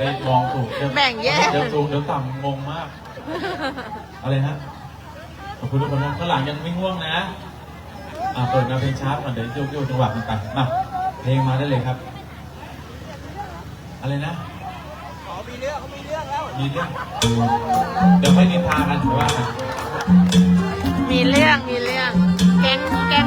ได้มองถูกเดี๋ยวแบ่งแยก เดี๋ยวสูงเดี๋ยวต่ำงงมาก อะไรฮะ ขอบคุณทุกคนนะข้างหลังยังไม่ง่วงนะ อ่าเปิดแนวเพลงช้าก่อนเดี๋ยวโยกโยกจังหวะกันไปมาเพลงมาได้เลยครับ อะไรนะขอมีเรื่องเขามีเรื่องแล้ว มีเรื่องเดี๋ยวไม่นินทากันถือว่ากัน มีเรื่องมีเรื่อง แก๊งแก๊ง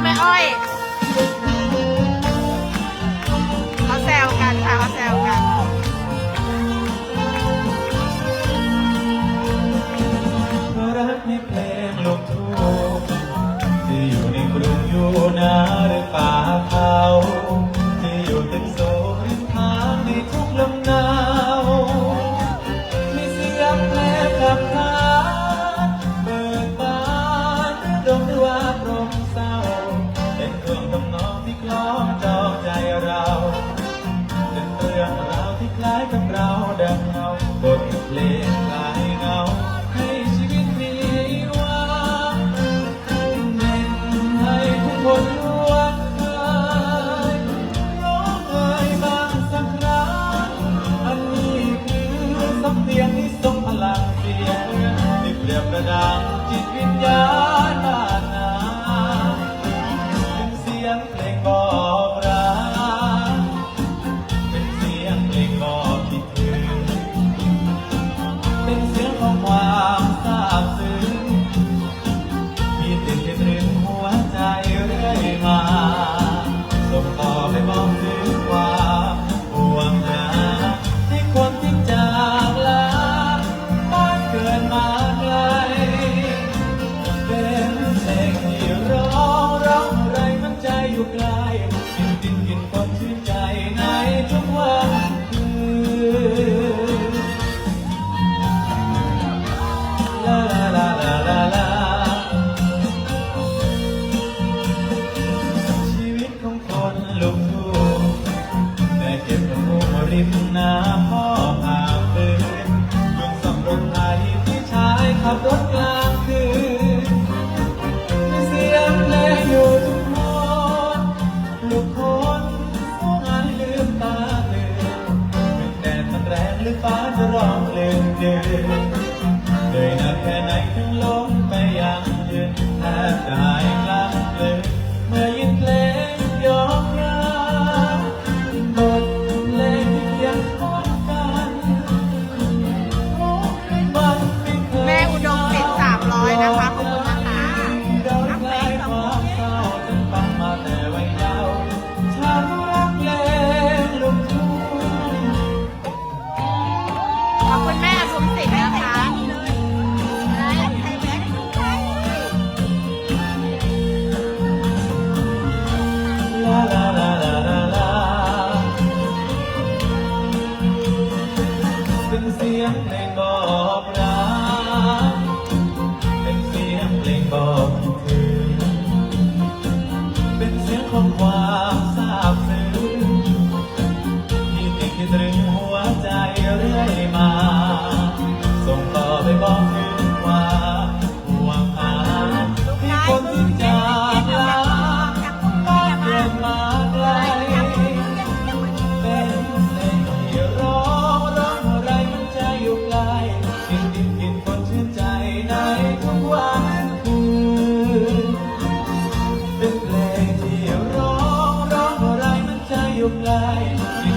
หรือป่าเเปรียบประดับจิตวิญญาณ ริมน้ำพ่อพาเปืนเมืองสำรวจไทยที่ชายขับรถกลางคืนมีเสียงเพลงอยู่ทุกโน้ตลูกคนผู้งานลืมตาเลืมถึงแดดมันแรงหรือฟ้าจะร้องเพลงเดินเหนื่อยนักแค่ไหนถึงล้มไปยังยืนแทบจะหายกลางเลย เป็นเสียงเพลงบอกรักเป็นเสียงเพลงบอกคิดถึงเป็นเสียงของความซาบซึ้งที่ติดที่ตรึงหัวใจเรื่อยมา ส่งข้อไปบอก ยกได้